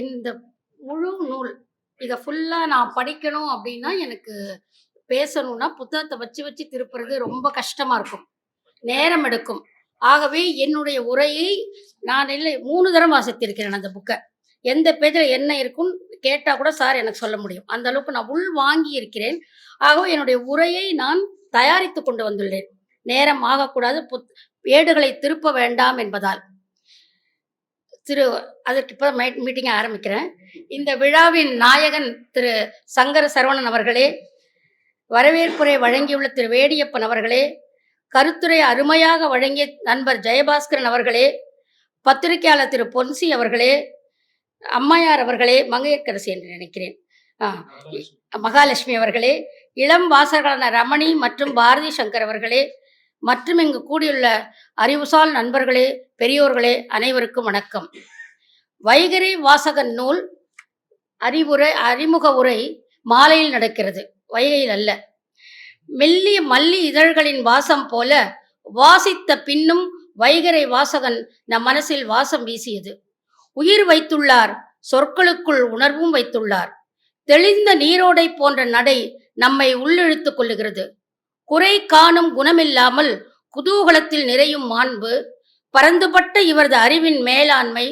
இந்த முழு நூல் இதை ஃபுல்லாக நான் படிக்கணும் அப்படின்னா எனக்கு பேசணும்னா புத்தகத்தை வச்சு வச்சு திருப்புறது ரொம்ப கஷ்டமாக இருக்கும். நேரம் எடுக்கும். ஆகவே என்னுடைய உரையை நான் இல்லை மூணு தரம் வாசித்திருக்கிறேன் அந்த புக்கை எந்த பேஜில் என்ன இருக்குன்னு கேட்டால் கூட சார் எனக்கு சொல்ல முடியும். அந்த அளவுக்கு நான் உள் வாங்கி இருக்கிறேன். ஆகவே என்னுடைய உரையை நான் தயாரித்து கொண்டு வந்துள்ளேன். நேரம் ஆகக்கூடாது. புத் ஏடுகளை திருப்ப வேண்டாம் என்பதால். திரு அதற்கு இப்போ மீட்டிங்கை ஆரம்பிக்கிறேன். இந்த விழாவின் நாயகன் திரு சங்கர சரவணன் அவர்களே வரவேற்புரை வழங்கியுள்ள திரு வேடியப்பன் அவர்களே கருத்துரை அருமையாக வழங்கிய நண்பர் ஜெயபாஸ்கரன் அவர்களே பத்திரிகையாளர் திரு பொன்சி அவர்களே அம்மையார் அவர்களே மங்கையர்க்கரசி என்று நினைக்கிறேன். ஆ, மகாலட்சுமி அவர்களே இளம் வாசகரான ரமணி மற்றும் பாரதி சங்கர் அவர்களே மற்றும் இங்கு கூடியுள்ள அறிவுசால் நண்பர்களே பெரியோர்களே அனைவருக்கும் வணக்கம். வைகரை வாசகன் நூல் அறிவுரை அறிமுக உரை மாலையில் நடக்கிறது. வைகையில் அல்ல. மெல்லிய மல்லி இதழ்களின் வாசம் போல வாசித்த பின்னும் வைகரை வாசகன் நம் மனசில் வாசம் வீசியது. உயிர் வைத்துள்ளார் சொற்களுக்குள் உணர்வும் வைத்துள்ளார். தெளிந்த நீரோடை போன்ற நடை நம்மை உள்ளிழுத்துக் கொள்ளுகிறது. குறை காணும் குணமில்லாமல் குதூகலத்தில் நிறையும் மாண்பு பரந்துபட்ட இவரது அறிவின் மேலாண்மை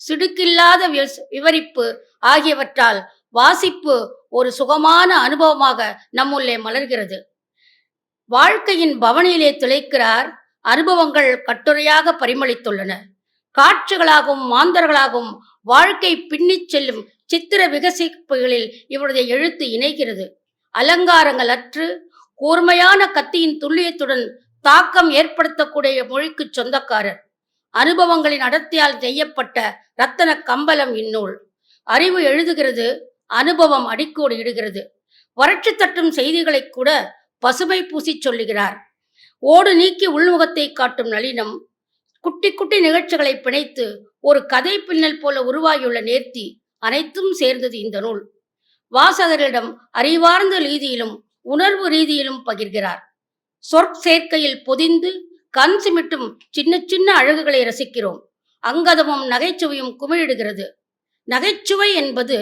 சிடுக்கில்லாத விவரிப்பு ஆகியவற்றால் வாசிப்பு ஒரு சுகமான அனுபவமாக நம்முள்ளே மலர்கிறது. வாழ்க்கையின் பவனியிலே திளைக்கிறார் அனுபவங்கள் கட்டுரையாக பரிமளித்துள்ளன. காட்சிகளாகவும் மாந்தர்களாகவும் வாழ்க்கை பின்னிச் செல்லும் சித்திர விகசிப்புகளில் இவருடைய எழுத்து இணைகிறது. அலங்காரங்கள் அற்று கூர்மையான கத்தியின் துல்லியத்துடன் தாக்கம் ஏற்படுத்தக்கூடிய மொழிக்கு சொந்தக்காரர். அனுபவங்களின் அடர்த்தியால் செய்யப்பட்ட ரத்தன கம்பளம் இந்நூல். அறிவு எழுதுகிறது அனுபவம் அடிக்கோடு இடுகிறது. வறட்சி தட்டும் செய்திகளை கூட பசுமை பூசி சொல்லுகிறார். ஓடு நீக்கி உள்முகத்தை காட்டும் நளினம். குட்டி குட்டி நிகழ்ச்சிகளை பிணைத்து ஒரு கதை பின்னல் போல உருவாகியுள்ள நேர்த்தி அனைத்தும் சேர்ந்தது இந்த நூல். வாசகரிடம் அறிவார்ந்த ரீதியிலும் உணர்வு ரீதியிலும் பகிர்கிறார். சொற்சேர்க்கையில் பொதிந்து கண் சிமிட்டும் சின்ன சின்ன அழகுகளை ரசிக்கிறோம். அங்கதமும் நகைச்சுவையும் குமிழிடுகிறது. நகைச்சுவை என்பது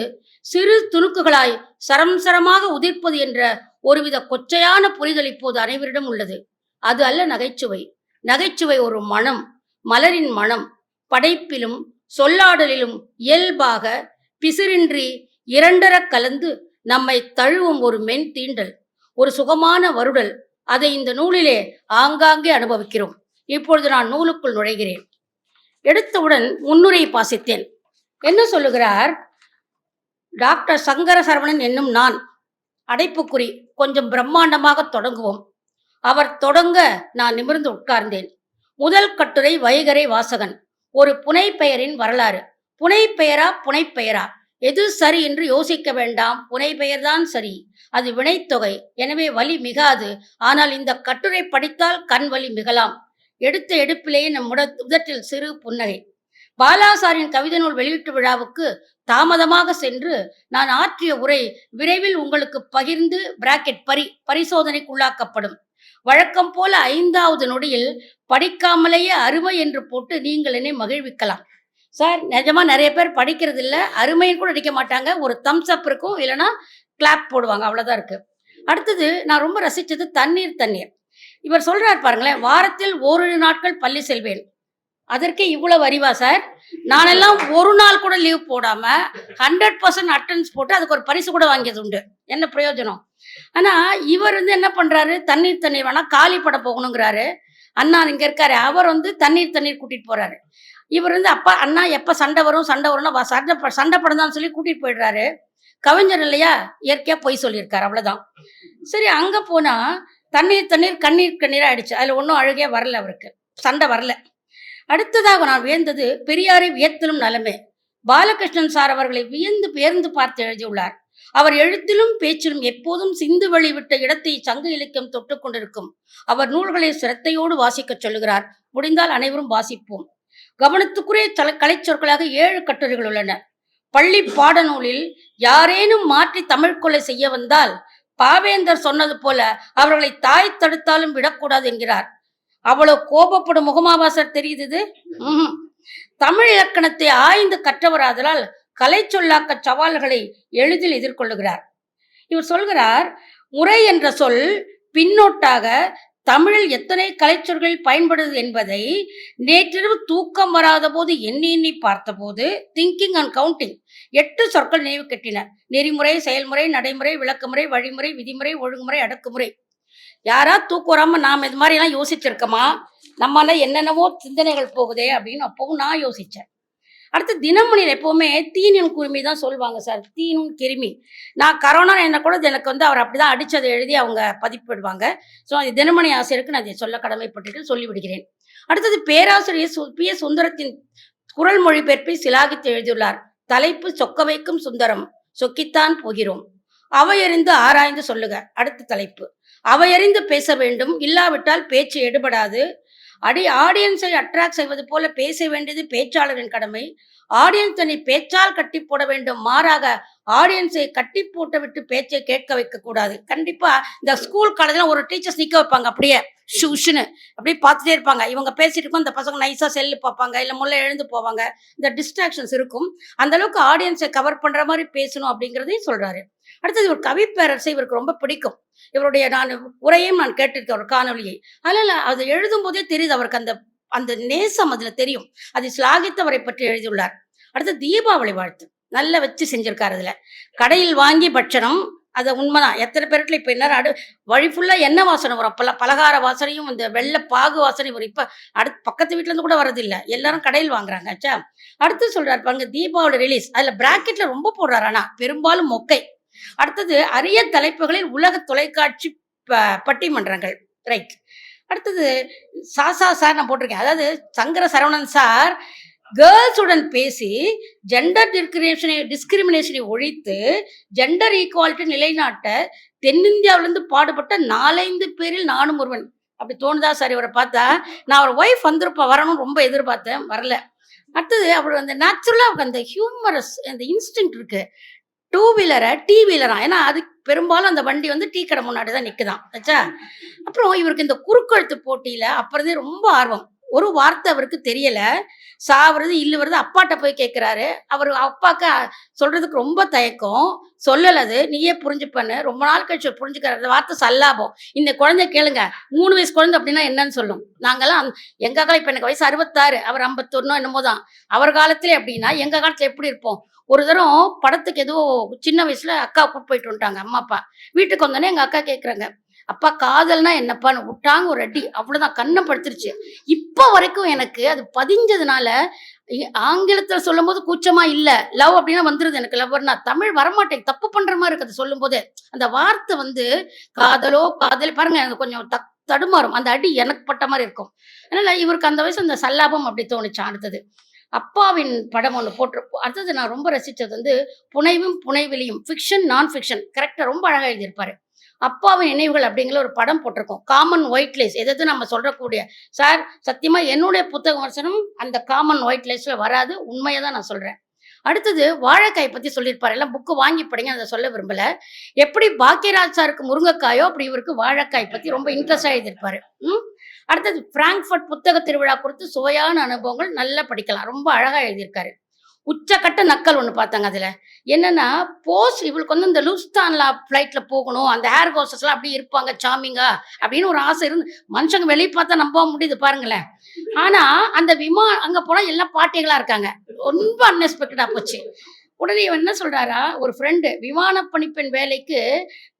சிறு துணுக்குகளாய் சரம் சரமாக உதிர்ப்பது என்ற ஒருவித கொச்சையான புரிதல் இப்போது அனைவரிடம் உள்ளது. அது அல்ல நகைச்சுவை. நகைச்சுவை ஒரு மனம் மலரின் மனம். படைப்பிலும் சொல்லாடலிலும் இயல்பாக பிசிறின்றி இரண்டர கலந்து நம்மை தழுவும் ஒரு மென் தீண்டல் சுகமான வருடல் அதை இந்த நூலிலே ஆங்காங்கே அனுபவிக்கிறோம். இப்பொழுது நான் நூலுக்குள் நுழைகிறேன். எடுத்தவுடன் முன்னுரை பாசித்தேன் என்ன சொல்லுகிறார்? டாக்டர் சங்கர சரவணன் என்னும் நான் அடைப்புக்குறி கொஞ்சம் பிரம்மாண்டமாக தொடங்குவோம். அவர் தொடங்க நான் நிமிர்ந்து உட்கார்ந்தேன். முதல் கட்டுரை வைகரை வாசகன். ஒரு புனைப்பெயரின் வரலாறு. புனைப்பெயரா புனைப்பெயரா? எது சரி என்று யோசிக்க வேண்டாம் புனைப்பெயர்தான் சரி. அது வினைத்தொகை. எனவே வலி மிகாது. ஆனால் இந்த கட்டுரை படித்தால் கண் வலி மிகலாம். எடுத்த எடுப்பிலேயே நம் உட உதட்டில் சிறு புன்னகை. பாலாசாரின் கவிதை நூல் வெளியீட்டு விழாவுக்கு தாமதமாக சென்று நான் ஆற்றிய உரை விரைவில் உங்களுக்கு பகிர்ந்து பிராக்கெட் பரி பரிசோதனைக்குள்ளாக்கப்படும். வழக்கம் போல ஐந்தாவது நொடியில் படிக்காமலேயே அருமை என்று போட்டு நீங்கள் என்னை மகிழ்விக்கலாம். சார் நிஜமாக நிறைய பேர் படிக்கிறது இல்லை. அருமையும் கூட அடிக்க மாட்டாங்க. ஒரு தம்ஸ் அப் இருக்கும். இல்லைன்னா கிளாப் போடுவாங்க. அவ்வளோதான் இருக்குது அடுத்தது நான் ரொம்ப ரசித்தது தண்ணீர் தண்ணீர். இவர் சொல்கிறார் பாருங்களேன் வாரத்தில் ஓரிரு நாட்கள் பள்ளி செல்வேன். அதற்கே இவ்வளோ வரிவா சார்? நானெல்லாம் ஒரு நாள் கூட லீவ் போடாமல் ஹண்ட்ரட் பர்சன்ட் அட்டன்ஸ் போட்டு அதுக்கு ஒரு பரிசு கூட வாங்கியது உண்டு. என்ன பிரயோஜனம்? ஆனால் இவர் வந்து என்ன பண்ணுறாரு தண்ணீர் தண்ணீர் வேணால் காலி பட போகணுங்கிறாரு. அண்ணா இங்கே இருக்காரு. அவர் வந்து தண்ணீர் தண்ணீர் கூட்டிகிட்டு போகிறாரு இவர் வந்து அப்பா அண்ணா எப்போ சண்டை வரும் சண்டை வரும்னா சண்டை ப- சண்டை படம் தான் சொல்லி கூட்டிகிட்டு போயிடுறாரு. கவிஞர் இல்லையா? இயற்கையாக பொய் சொல்லியிருக்காரு. அவ்வளோதான் சரி அங்கே போனால் தண்ணீர் தண்ணீர் கண்ணீர் கண்ணீர் ஆயிடுச்சு. அதில் ஒன்றும் அழுகே வரல அவருக்கு. சண்டை வரல. அடுத்ததாக நான் வியந்தது பெரியாரை வியத்தலும் நலமே. பாலகிருஷ்ணன் சார் அவர்களை வியந்து பேர்ந்து பார்த்து எழுதியுள்ளார். அவர் எழுத்திலும் பேச்சிலும் எப்போதும் சிந்து வழி இடத்தை சங்க இலக்கியம் தொட்டுக் கொண்டிருக்கும். அவர் நூல்களை சிரத்தையோடு வாசிக்கச் சொல்லுகிறார். முடிந்தால் அனைவரும் வாசிப்போம். கவனத்துக்குரிய தல கலைச்சொற்களாக ஏழு கட்டுரைகள் உள்ளன. பள்ளி பாடநூலில் யாரேனும் மாற்றி தமிழ் கொலை செய்ய வந்தால் பாவேந்தர் சொன்னது போல அவர்களை தாய் தடுத்தாலும் விடக்கூடாது என்கிறார். அவ்வளவு கோபப்படும் முகமாவாசர் தெரியுது தமிழ் இலக்கணத்தை ஆய்ந்து கற்றவராதலால் கலை சொல்லாக்க சவால்களை எளிதில் எதிர்கொள்ளுகிறார். இவர் சொல்கிறார் முறை என்ற சொல் பின்னோட்டாக தமிழில் எத்தனை கலைச்சொற்கள் பயன்படுது என்பதை நேற்றிரவு தூக்கம் வராத போது எண்ணி எண்ணி பார்த்தபோது திங்கிங் அண்ட் கவுண்டிங் எட்டு சொற்கள் நினைவு கட்டின. நெறிமுறை செயல்முறை நடைமுறை விளக்கமுறை வழிமுறை விதிமுறை ஒழுங்குமுறை அடக்குமுறை. யாரா தூக்கம் வராம நாம் இது மாதிரி எல்லாம் யோசிச்சிருக்கோமா? நம்மால என்னென்னவோ சிந்தனைகள் போகுதே அப்படின்னு அப்பவும் நான் யோசிச்சேன். அடுத்து தினமணியில் எப்போவுமே தீனின் குருமி தான் சொல்லுவாங்க சார். தீனும் கிருமி. நான் கரோனா என்ன கூட எனக்கு வந்து அவர் அப்படிதான் அடித்ததை எழுதி அவங்க பதிப்பிடுவாங்க. ஸோ அது தினமணி ஆசிரியருக்கு நான் இதை சொல்ல கடமைப்பட்டு சொல்லிவிடுகிறேன். அடுத்தது பேராசிரியர் சு பி. எஸ். சுந்தரத்தின் குரல் மொழிபெயர்ப்பை சிலாகித்து எழுதியுள்ளார். தலைப்பு சொக்க வைக்கும் சுந்தரம் சொக்கித்தான் போகிறோம். அவையறிந்து ஆராய்ந்து சொல்லுக. அடுத்த தலைப்பு. அவையறிந்து பேச வேண்டும். இல்லாவிட்டால் பேச்சு எடுபடாது. அடி ஆடியன்ஸை அட்ராக்ட் செய்வது போல பேச வேண்டியது பேச்சாளரின் கடமை. ஆடியன்ஸ் தன்னை பேச்சால் கட்டி போட வேண்டும். மாறாக ஆடியன்ஸை கட்டி போட்டு விட்டு பேச்சை கேட்க வைக்க கூடாது. கண்டிப்பா இந்த ஸ்கூல் காலேஜ்ல ஒரு டீச்சர்ஸ் நிக்க வைப்பாங்க அப்படியே. ஷுஷுன்னு அப்படியே பார்த்துட்டே இருப்பாங்க. இவங்க பேசிட்டு இருக்கும் அந்த பசங்க நைஸாக செல்லு பார்ப்பாங்க இல்லை முல்லை எழுந்து போவாங்க. இந்த டிஸ்ட்ராக்ஷன்ஸ் இருக்கும். அந்த அளவுக்கு ஆடியன்ஸை கவர் பண்ணுற மாதிரி பேசணும் அப்படிங்கிறதையும் சொல்கிறாரு அடுத்தது ஒரு கவி பேரரசை இவருக்கு ரொம்ப பிடிக்கும். இவருடைய நான் உரையையும் நான் கேட்டிருக்கேன் ஒரு காணொலியை அதில் அது எழுதும் போதே தெரியுது அவருக்கு அந்த அந்த நேசம் அதில் தெரியும். அது ஸ்லாகித்தவரை பற்றி எழுதியுள்ளார். அடுத்து தீபாவளி வாழ்த்து. நல்லா வச்சு செஞ்சிருக்காரு அதில். கடையில் வாங்கி பட்சணம் அது உண்மைதான். எத்தனை பேருக்குல இப்போ என்ன அடு வழி ஃபுல்லாக எண்ணெய் வாசனை வரும். அப்போல்லாம் பலகார வாசனையும் இந்த வெள்ளை பாகு வாசனை வரும். இப்போ அடுத்து பக்கத்து வீட்டிலேருந்து கூட வரதில்லை எல்லாரும் கடையில் வாங்குறாங்க. ஆச்சா அடுத்து சொல்கிறார் பாருங்க தீபாவளி ரிலீஸ் அதில் பிராக்கெட்ல ரொம்ப போடுறாரு ஆனால் பெரும்பாலும் மொக்கை. அடுத்தது அரிய தலைப்புகளில் உலக தொலைக்காட்சி ப- பட்டிமன்றங்கள். ரைட் அடுத்தது சாசா சார் நான் போட்டிருக்கேன். அதாவது சங்கர சரவணன் சார் கேர்ள்ஸுடன் பேசி ஜெண்டர் டிஸ்கிரிமினேஷனை டிஸ்கிரிமினேஷனை ஒழித்து ஜெண்டர் ஈக்குவாலிட்டி நிலைநாட்ட தென்னிந்தியாவிலேருந்து பாடுபட்ட நாலைந்து பேரில் நானும் ஒருவன். அப்படி தோணுதா சார் இவரை பார்த்தா? நான் அவர் ஒய்ஃப் வந்திருப்பா வரணும்னு ரொம்ப எதிர்பார்த்தேன் வரல. அடுத்தது அவர் அந்த நேச்சுரலாக அந்த ஹியூமரஸ் அந்த இன்ஸ்டிங் இருக்கு. டூ வீலரை டீ வீலரா ஏன்னா அது பெரும்பாலும் அந்த வண்டி வந்து டீ கடை முன்னாடி தான் நிற்குதான் ஆச்சா அப்புறம் இவருக்கு இந்த குறுக்கெழுத்து போட்டியில் அப்புறதே ரொம்ப ஆர்வம். ஒரு வார்த்தை அவருக்கு தெரியல. சாவுறது இல்லுவது அப்பாட்ட போய் கேட்குறாரு அவர் அப்பாக்கு சொல்றதுக்கு ரொம்ப தயக்கம். சொல்லலது நீயே புரிஞ்சுப்பண்ணு ரொம்ப நாள் கழிச்சு புரிஞ்சுக்கிற அந்த வார்த்தை சல்லாபம். இந்த குழந்தை கேளுங்க. மூணு வயசு குழந்தை அப்படின்னா என்னன்னு சொல்லும். நாங்கெல்லாம் அந் எங்க காலம் இப்போ எனக்கு வயசு அறுபத்தாறு. அவர் ஐம்பத்தொன்னோ என்னமோ தான். அவர் காலத்துல அப்படின்னா எங்க காலத்துல எப்படி இருப்போம்? ஒரு தரம் படத்துக்கு ஏதோ சின்ன வயசுல அக்கா கூப்பிட்டு போயிட்டு வந்துட்டாங்க அம்மா அப்பா. வீட்டுக்கு வந்தோடனே எங்க அக்கா கேட்குறாங்க அப்பா காதல்னா என்னப்பான்னு விட்டாங்க ஒரு அடி. அவ்வளவுதான் கண்ணை படுத்துருச்சு. இப்போ வரைக்கும் எனக்கு அது பதிஞ்சதுனால ஆங்கிலத்தில் ஆங்கிலத்துல சொல்லும் போது கூச்சமா இல்ல லவ் அப்படின்னா வந்துருது எனக்கு லவ்னா தமிழ் வரமாட்டேன். தப்பு பண்ற மாதிரி இருக்கு அது சொல்லும் போதே அந்த வார்த்தை வந்து காதலோ காதல் பாருங்க எனக்கு கொஞ்சம் தக் தடுமாறும். அந்த அடி எனக்கு பட்ட மாதிரி இருக்கும். அதனால இவருக்கு அந்த வயசு அந்த சல்லாபம் அப்படி தோணுச்சு அடுத்தது. அப்பாவின் படம் ஒன்று போட்டு அடுத்தது நான் ரொம்ப ரசித்தது வந்து புனைவும் புனைவிலையும் ஃபிக்ஷன் நான் ஃபிக்ஷன் கரெக்டாக ரொம்ப அழகாக எழுதியிருப்பாரு. அப்பாவின் நினைவுகள் அப்படிங்கிற ஒரு படம் போட்டிருக்கோம். காமன் ஒயிட் லேஸ் எதாவது நம்ம சொல்கிறக்கூடிய சார் சத்தியமா என்னுடைய புத்தக விமர்சனம் அந்த காமன் ஒயிட் லேஸ்ல வராது. உண்மையை தான் நான் சொல்றேன். அடுத்தது வாழைக்காய் பற்றி சொல்லியிருப்பார். எல்லாம் புக்கு வாங்கி படிங்க அதை சொல்ல விரும்பல. எப்படி பாக்கியராஜ் சாருக்கு முருங்கைக்காயோ அப்படி இவருக்கு வாழைக்காய் பற்றி ரொம்ப இன்ட்ரெஸ்டா எழுதியிருப்பாரு. ம்? அடுத்தது ஃப்ராங்க்ஃபர்ட் புத்தக திருவிழா குறித்து சுவையான அனுபவங்கள் நல்லா படிக்கலாம். ரொம்ப அழகாக எழுதியிருக்காரு. உச்சக்கட்ட நக்கல் ஒன்று பார்த்தாங்க அதில். என்னென்னா போஸ் இவளுக்கு வந்து இந்த லூஸ்தான்ல ஃப்ளைட்டில் போகணும் அந்த ஏர் ஹோஸ்டஸ்லாம் அப்படி இருப்பாங்க சாமிங்கா அப்படின்னு ஒரு ஆசை இருந்து மனுஷங்க வெளியே பார்த்தா நம்ப முடியுது பாருங்களேன். ஆனால் அந்த விமா அங்கே போனால் எல்லாம் பாட்டிகளாக இருக்காங்க. ரொம்ப அன்எக்ஸ்பெக்டடாக போச்சு. உடனே இவன் என்ன சொல்கிறாரா ஒரு ஃப்ரெண்டு விமான பணிப்பெண் வேலைக்கு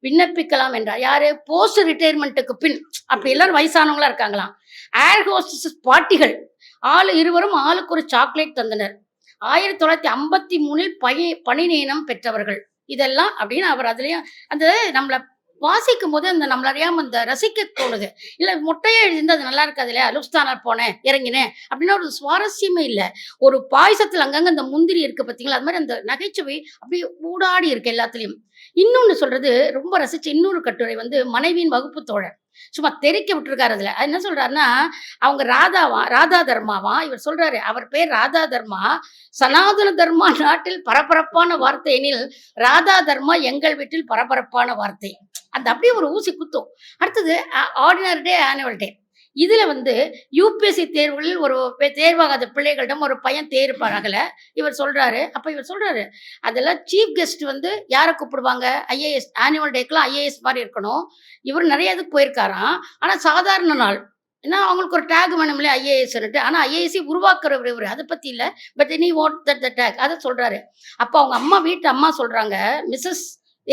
விண்ணப்பிக்கலாம் என்றார். யார்? போஸ்ட் ரிட்டையர்மெண்ட்டுக்கு பின். அப்படி எல்லாரும் வயசானவங்களா இருக்காங்களாம். ஏர் ஹோஸ்டஸ் பாட்டிகள். ஆளு இருவரும் ஆளுக்கு ஒரு சாக்லேட் தந்தனர். ஆயிரத்தி தொள்ளாயிரத்தி ஐம்பத்தி மூணில் பய பணி பெற்றவர்கள். இதெல்லாம் அப்படின்னு அவர் அதுலயும் அந்த நம்மளை வாசிக்கும் போது அந்த நம்மள அறியாம அந்த ரசிக்க தோணுது. இல்ல மொட்டையே எழுதிருந்து அது நல்லா இருக்காது இல்லையா? லுப்ஸ்தானால் போனேன் இறங்கினேன் அப்படின்னா ஒரு சுவாரஸ்யமே இல்லை. ஒரு பாயசத்துல அங்கங்க அந்த முந்திரி இருக்கு பாத்தீங்களா? அது மாதிரி அந்த நகைச்சுவை அப்படியே ஊடாடி இருக்கு எல்லாத்துலயும். இன்னொன்னு சொல்றது ரொம்ப ரசிச்ச இன்னொரு கட்டுரை வந்து மனைவியின் வகுப்பு தோழர். சும்மா தெரிக்க விட்டுருக்காரு அதுல. அது என்ன சொல்கிறாருன்னா அவங்க ராதாவா ராதா தர்மாவா? இவர் சொல்றாரு அவர் பேர் ராதா தர்மா. சனாதன தர்மா நாட்டில் பரபரப்பான வார்த்தை எனில் ராதா தர்மா எங்கள் வீட்டில் பரபரப்பான வார்த்தை. அந்த அப்படியே ஒரு ஊசி குத்தும். அடுத்தது ஆர்டினரி டே ஆனுவல் டே இதுல வந்து யூபிஎஸ்சி தேர்வுகளில் ஒரு தேர்வாகாத பிள்ளைகளிடம் ஒரு பையன் தேர்வாகல இவர் சொல்றாரு. அப்ப இவர் சொல்றாரு அதெல்லாம் சீஃப் கெஸ்ட் வந்து யாரை கூப்பிடுவாங்க? ஐஏஎஸ் ஆனுவல் டேக்கெல்லாம் ஐஏஎஸ் மாதிரி இருக்கணும். இவர் நிறைய இதுக்கு போயிருக்காராம். ஆனா சாதாரண நாள். ஏன்னா அவங்களுக்கு ஒரு டேக் வேணும் இல்லையா ஐஏஎஸ்ன்ட்டு ஆனால் ஐஏஎஸ்சி உருவாக்குறவர் இவர். அதை பற்றி இல்லை. பட் நீ வாட் தட் த டேக் அதை சொல்கிறாரு அப்போ அவங்க அம்மா வீட்டு அம்மா சொல்கிறாங்க மிஸ்ஸஸ்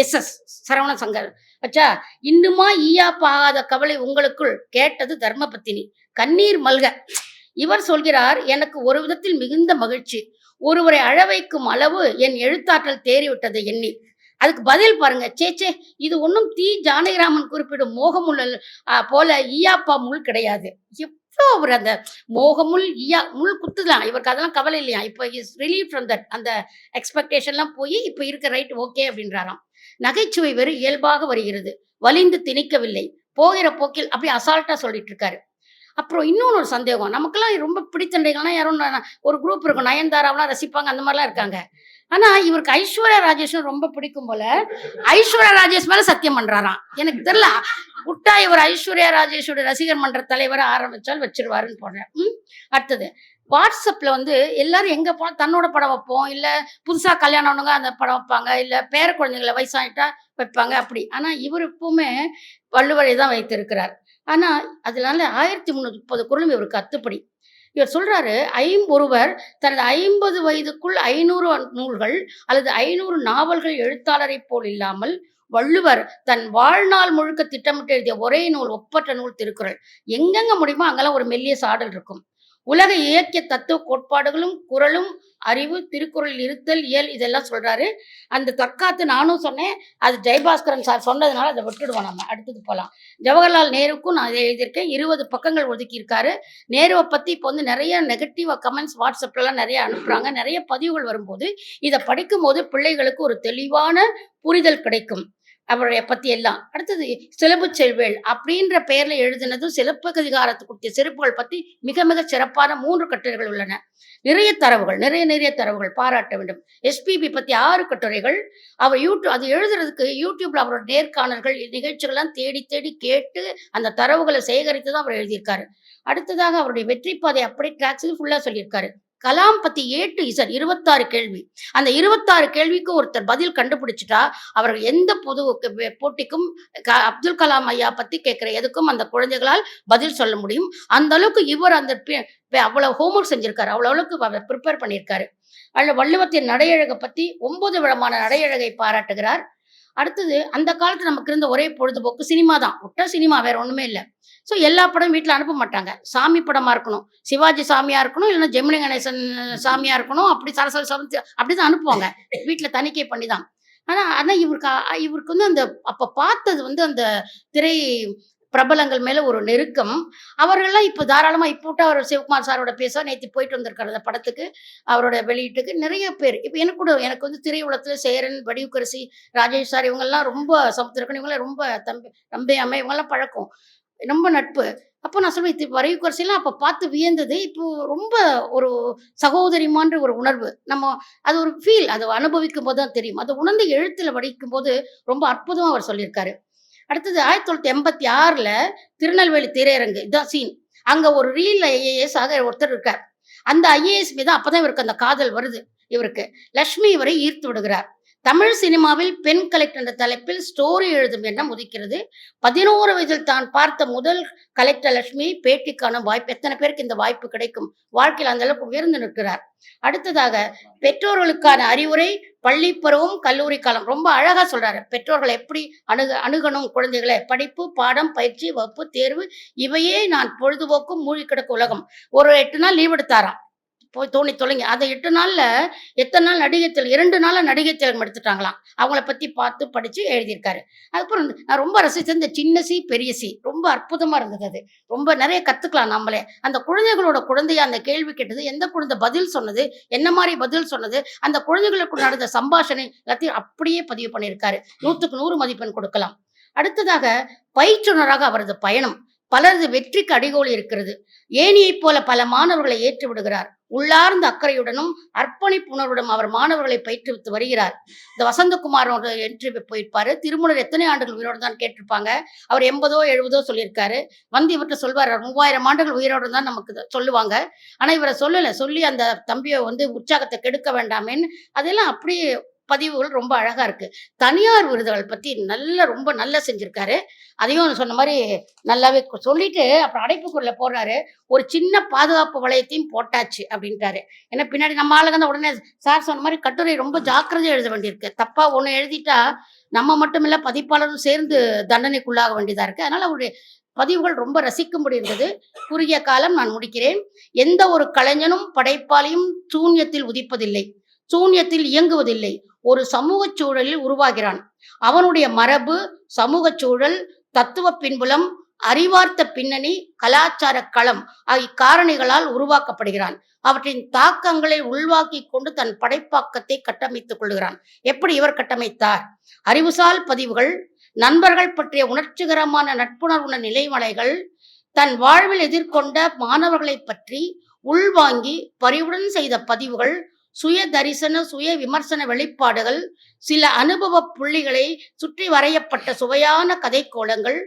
எஸ்எஸ் சரவண சங்கர் அச்சா இன்னுமா ஈயாப்பாகாத கவலை உங்களுக்குள் கேட்டது தர்மபத்தினி. கண்ணீர் மல்க. இவர் சொல்கிறார் எனக்கு ஒரு விதத்தில் மிகுந்த மகிழ்ச்சி. ஒருவரை அழ வைக்கும் அளவு என் எழுத்தாற்றல் தேறிவிட்டதை எண்ணி. அதுக்கு பதில் பாருங்க. சேச்சே சே இது ஒன்றும் தீ ஜானகிராமன் குறிப்பிடும் மோகமுள்ள போல ஈயாப்பா முள் கிடையாது. எவ்வளோ ஒரு அந்த மோகமுள் ஈயா முள் குத்துதான் இவருக்கு அதெல்லாம் கவலை இல்லையா? இப்போ இஸ் ரிலீவ் ஃப்ரம் தட் அந்த எக்ஸ்பெக்டேஷன்லாம் போய் இப்போ இருக்க ரைட் ஓகே அப்படின்றாராம். நகைச்சுவை வெறு இயல்பாக வருகிறது. வலிந்து திணிக்கவில்லை. போகிற போக்கில் அப்படி அசால்ட்டா சொல்லிட்டு இருக்காரு அப்புறம் இன்னொன்று ஒரு சந்தேகம். நமக்கெல்லாம் ரொம்ப பிடித்தண்டைகள்னா யாரும் ஒரு குரூப் இருக்கும். நயன்தாராவெல்லாம் ரசிப்பாங்க. அந்த மாதிரிலாம் இருக்காங்க. ஆனா இவருக்கு ஐஸ்வர்யா ராஜேஷும் ரொம்ப பிடிக்கும் போல ஐஸ்வர்யா ராஜேஷ் மேல சத்தியம் பண்றாராம். எனக்கு தெரியல உட்டா இவர் ஐஸ்வர்யா ராஜேஷோட ரசிகர் மன்ற தலைவரை ஆரம்பிச்சால் வச்சிருவாருன்னு போடுறேன். அடுத்தது வாட்ஸ்அப்பில் வந்து எல்லாரும் எங்கே போ தன்னோட படம் வைப்போம் இல்லை புதுசாக கல்யாணம் ஆனவங்க அந்த படம் வைப்பாங்க இல்லை பேர குழந்தைங்களை வயசாயிட்டா வைப்பாங்க அப்படி. ஆனால் இவர் எப்பவுமே வள்ளுவரை தான் வைத்திருக்கிறார். ஆனால் அதனால ஆயிரத்தி முந்நூற்றி முப்பது குரலும் இவருக்கு அத்துப்படி. இவர் சொல்றாரு ஐம் ஒருவர் தனது ஐம்பது வயதுக்குள் ஐநூறு நூல்கள் அல்லது ஐநூறு நாவல்கள் எழுத்தாளரைப் போல் இல்லாமல் வள்ளுவர் தன் வாழ்நாள் முழுக்க திட்டமிட்டு எழுதிய ஒரே நூல் ஒப்பற்ற நூல் திருக்குறள். எங்கெங்க முடியுமோ அங்கெல்லாம் ஒரு மெல்லிய சாடல் இருக்கும். உலக இயக்கிய தத்துவ கோட்பாடுகளும் குரலும் அறிவு திருக்குறள் இருத்தல் இயல் இதெல்லாம் சொல்றாரு. அந்த தற்காத்து நானும் சொன்னேன். அது ஜெயபாஸ்கரன் சார் சொன்னதுனால அதை விட்டுடுவோம் நம்ம. அடுத்தது போகலாம் ஜவஹர்லால் நேருக்கும் நான் இதை எழுதியிருக்கேன். இருபது பக்கங்கள் ஒதுக்கியிருக்காரு. நேருவை பற்றி இப்போ வந்து நிறைய நெகட்டிவ் கமெண்ட்ஸ் வாட்ஸ்அப்லலாம் நிறைய அனுப்புகிறாங்க நிறைய பதிவுகள் வரும்போது இதை படிக்கும்போது பிள்ளைகளுக்கு ஒரு தெளிவான புரிதல் கிடைக்கும். அவருடைய பத்தி எல்லாம் அடுத்தது சிலம்பு செல்வேள் அப்படின்ற பெயர்ல எழுதினதும் சிலப்பதிகாரத்துக்குரிய சிறப்புகள் பத்தி மிக மிக சிறப்பான மூன்று கட்டுரைகள் உள்ளன. நிறைய தரவுகள் நிறைய நிறைய தரவுகள் பாராட்ட வேண்டும். எஸ்பிபி பத்தி ஆறு கட்டுரைகள். அவர் யூடியூப் அது எழுதுறதுக்கு யூடியூப்ல அவரோட நேர்காணல்கள் நிகழ்ச்சிகள்லாம் தேடி தேடி கேட்டு அந்த தரவுகளை சேகரித்து தான் அவர் எழுதியிருக்காரு. அடுத்ததாக அவருடைய வெற்றி பாதை அப்படி ட்ராக்ஸ் ஃபுல்லா சொல்லியிருக்காரு. கலாம் பத்தி ஏ டு இசட் இருபத்தாறு கேள்வி. அந்த இருபத்தாறு கேள்விக்கு ஒருத்தர் பதில் கண்டுபிடிச்சிட்டா அவர் எந்த பொது போட்டிக்கும் க- அப்துல் கலாம் ஐயா பத்தி கேட்கிற எதுக்கும் அந்த குழந்தைகளால் பதில் சொல்ல முடியும். அந்த அளவுக்கு இவர் அந்த அவ்வளவு ஹோம்ஒர்க் செஞ்சிருக்காரு. அவ்வளவு அளவுக்கு அவர் ப்ரிப்பேர் பண்ணியிருக்காரு அதில் வள்ளுவத்தின் நடையழகை பத்தி ஒன்பது விதமான நடையழகை பாராட்டுகிறார். அடுத்தது அந்த காலத்துல நமக்கு இருந்த ஒரே பொழுதுபோக்கு சினிமா தான். விட்டா சினிமா வேற ஒண்ணுமே இல்லை. ஸோ எல்லா படமும் வீட்டில் அனுப்ப மாட்டாங்க. சாமி படமா இருக்கணும். சிவாஜி சாமியா இருக்கணும் இல்லைன்னா ஜெமினி கணேசன் சாமியா இருக்கணும். அப்படி சரஸ்வதி சாமி அப்படிதான் அனுப்புவாங்க. வீட்டில் தணிக்கை பண்ணி தான் ஆனா ஆனா இவருக்கு இவருக்கு வந்து அந்த அப்ப பார்த்தது வந்து அந்த திரை பிரபலங்கள் மேல ஒரு நெருக்கம். அவர்கள்லாம் இப்போ தாராளமா இப்போ விட்டு அவர் சிவகுமார் சாரோட பேச நேற்று போயிட்டு வந்திருக்காரு அந்த படத்துக்கு அவரோட வெளியீட்டுக்கு நிறைய பேர். இப்போ எனக்கு கூட எனக்கு வந்து திரையுலகத்தில் சேரன் வடிவுக்கரசி ராஜேஷ் சார் இவங்கெல்லாம் ரொம்ப சமுத்திரக்கன் இவங்கெல்லாம் ரொம்ப தம்பி தம்பி இவங்கெல்லாம் பழக்கம். ரொம்ப நட்பு. அப்போ நான் சொல்லுவேன் இது வரைவுக்கரசிலாம் அப்போ பார்த்து வியந்தது இப்போ ரொம்ப ஒரு சகோதரிமான்ற ஒரு உணர்வு. நம்ம அது ஒரு ஃபீல் அதை அனுபவிக்கும் போது தான் தெரியும். அதை உணர்ந்து எழுத்துல படிக்கும் போது ரொம்ப அற்புதமா அவர் சொல்லியிருக்காரு. அடுத்தது ஆயிரத்தி தொள்ளாயிரத்தி எண்பத்தி ஆறுல திருநெல்வேலி திரையரங்கு இதான் சீன் அங்க ஒரு ரீல் ஐஏஎஸ் ஆக ஒருத்தர் இருக்கார். அந்த ஐஏஎஸ் மீது அப்பதான் இவருக்கு அந்த காதல் வருது. இவருக்கு லக்ஷ்மி இவரை ஈர்த்து விடுகிறார். தமிழ் சினிமாவில் பெண் கலெக்டர் என்ற தலைப்பில் ஸ்டோரி எழுதும் எண்ணம் உதிக்கிறது. பதினோரு வயதில் தான் பார்த்த முதல் கலெக்டர் லட்சுமி பேட்டி காணும் வாய்ப்பு எத்தனை பேருக்கு இந்த வாய்ப்பு கிடைக்கும்? வாழ்க்கையில் அந்த அளவுக்கு உயர்ந்து நிற்கிறார். அடுத்ததாக பெற்றோர்களுக்கான அறிவுரை பள்ளி பருவம் கல்லூரி காலம். ரொம்ப அழகா சொல்றாரு. பெற்றோர்கள் எப்படி அணுக அணுகணும்? குழந்தைகளை படிப்பு பாடம் பயிற்சி வகுப்பு தேர்வு இவையே நான் பொழுதுபோக்கும் மூழ்கி கிடக்கும் உலகம். ஒரு எட்டு நாள் லீவ் எடுத்தாராம். போய் தோணி தொலைங்க. அதை எட்டு நாளில் எத்தனை நாள் நடிகை திலகம் இரண்டு நாளாக நடிகை திலகம் எடுத்துட்டாங்களாம். அவங்கள பற்றி பார்த்து படித்து எழுதியிருக்காரு. அதுக்கப்புறம் நான் ரொம்ப ரசித்திருந்த இந்த சின்ன சி பெரிய சி. ரொம்ப அற்புதமாக இருந்தது அது. ரொம்ப நிறைய கற்றுக்கலாம் நம்மளே. அந்த குழந்தைகளோட குழந்தைய அந்த கேள்வி கேட்டது எந்த குழந்தை பதில் சொன்னது என்ன மாதிரி பதில் சொன்னது அந்த குழந்தைகளுக்கு நடந்த சம்பாஷணை எல்லாத்தையும் அப்படியே பதிவு பண்ணியிருக்காரு. நூற்றுக்கு நூறு மதிப்பெண் கொடுக்கலாம். அடுத்ததாக பயிற்றுனராக அவரது பயணம். பலரது வெற்றிக்கு அடிகோல் இருக்கிறது. ஏனியைப் போல பல மாணவர்களை ஏற்று விடுகிறார். உள்ளார்ந்த அக்கறையுடனும் அர்ப்பணிப்புணர்வுடன் அவர் மாணவர்களை பயிற்றுவித்து வருகிறார். இந்த வசந்தகுமார் ஒரு என்ட்ரி போயிருப்பாரு. திருமணர் எத்தனை ஆண்டுகள் உயிரோடு தான் கேட்டிருப்பாங்க. அவர் எண்பதோ எழுபதோ சொல்லியிருக்காரு. வந்து இவர்கிட்ட சொல்வார் மூவாயிரம் ஆண்டுகள் உயிரோடு தான் நமக்கு சொல்லுவாங்க. ஆனா இவரை சொல்லலை. சொல்லி அந்த தம்பியை வந்து உற்சாகத்தை கெடுக்க வேண்டாமேன்னு அதெல்லாம் அப்படியே பதிவுகள் ரொம்ப அழகா இருக்கு. தனியார் விருதுகள் பத்தி நல்ல ரொம்ப நல்லா செஞ்சிருக்காரு. அதையும் சொன்ன மாதிரி நல்லாவே சொல்லிட்டு அப்புறம் அடைப்புக்குள்ள போடுறாரு. ஒரு சின்ன பாதுகாப்பு வளையத்தையும் போட்டாச்சு அப்படின்ட்டாரு. ஏன்னா பின்னாடி நம்ம ஆளுங்க தான் உடனே சார் சொன்ன மாதிரி கட்டுரை ரொம்ப ஜாக்கிரதையா எழுத வேண்டியிருக்கு. தப்பா ஒண்ணு எழுதிட்டா நம்ம மட்டும் இல்லை பதிப்பாளரும் சேர்ந்து தண்டனைக்குள்ளாக வேண்டியதா இருக்கு. அதனால அவருடைய பதிவுகள் ரொம்ப ரசிக்கும்படி இருந்தது. குறுகிய காலம் நான் முடிக்கிறேன். எந்த ஒரு கலைஞனும் படைப்பாளையும் சூன்யத்தில் உதிப்பதில்லை. சூன்யத்தில் இயங்குவதில்லை. ஒரு சமூக சூழலில் உருவாகிறான். அவனுடைய மரபு சமூக சூழல் தத்துவ பின்புலம் அறிவார்த்த பின்னணி கலாச்சார களம் ஆகிய காரணிகளால் உருவாக்கப்படுகிறான். அவற்றின் தாக்கங்களை உள்வாக்கி கொண்டு தன் படைப்பாக்கத்தை கட்டமைத்துக் கொள்கிறான். எப்படி இவர் கட்டமைத்தார்? அறிவுசால் பதிவுகள் நண்பர்கள் பற்றிய உணர்ச்சிகரமான நட்புணர்வுள்ள நிலைமலைகள் தன் வாழ்வில் எதிர்கொண்ட மாணவர்களை பற்றி உள்வாங்கி பரிவுடன் செய்த பதிவுகள் சுய தரிசன சுய விமர்சன வெளிப்பாடுகள் சில அனுபவ புள்ளிகளை சுற்றி வரையப்பட்ட சுவையான கதைக்கோலங்கள்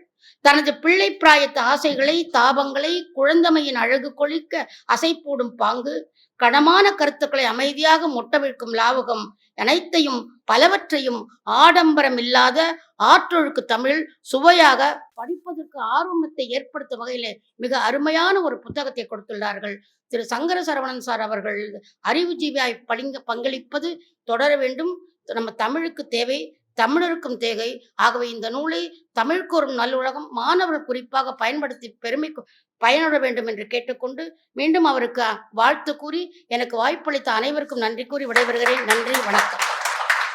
தனது பிள்ளை பிராயத்து ஆசைகளை தாபங்களை குழந்தமையின் அழகு கொளிக்க போடும் பாங்கு கனமான கருத்துக்களை அமைதியாக மொட்டவிழ்க்கும் லாவகம் அனைத்தையும் பலவற்றையும் ஆடம்பரம் இல்லாத ஆற்றொழுக்கு தமிழ் சுவையாக படிப்பதற்கு ஆர்வத்தை ஏற்படுத்தும் வகையிலே மிக அருமையான ஒரு புத்தகத்தை கொடுத்துள்ளார்கள். திரு சங்கர சரவணன் சார் அவர்கள் அறிவுஜீவியாய் பளிங்க பங்களிப்பது தொடர வேண்டும். நம்ம தமிழுக்கு தேவை. தமிழருக்கும் தேகை. ஆகவே இந்த நூலை தமிழ் கூறும் நல்லுலகம் மாணவர் குறிப்பாக பயன்படுத்தி பெருமை பயனுட பயனுற வேண்டும் என்று கேட்டுக்கொண்டு மீண்டும் அவருக்கு வாழ்த்து கூறி எனக்கு வாய்ப்பளித்த அனைவருக்கும் நன்றி கூறி விடைபெறுகிறேன். நன்றி வணக்கம்.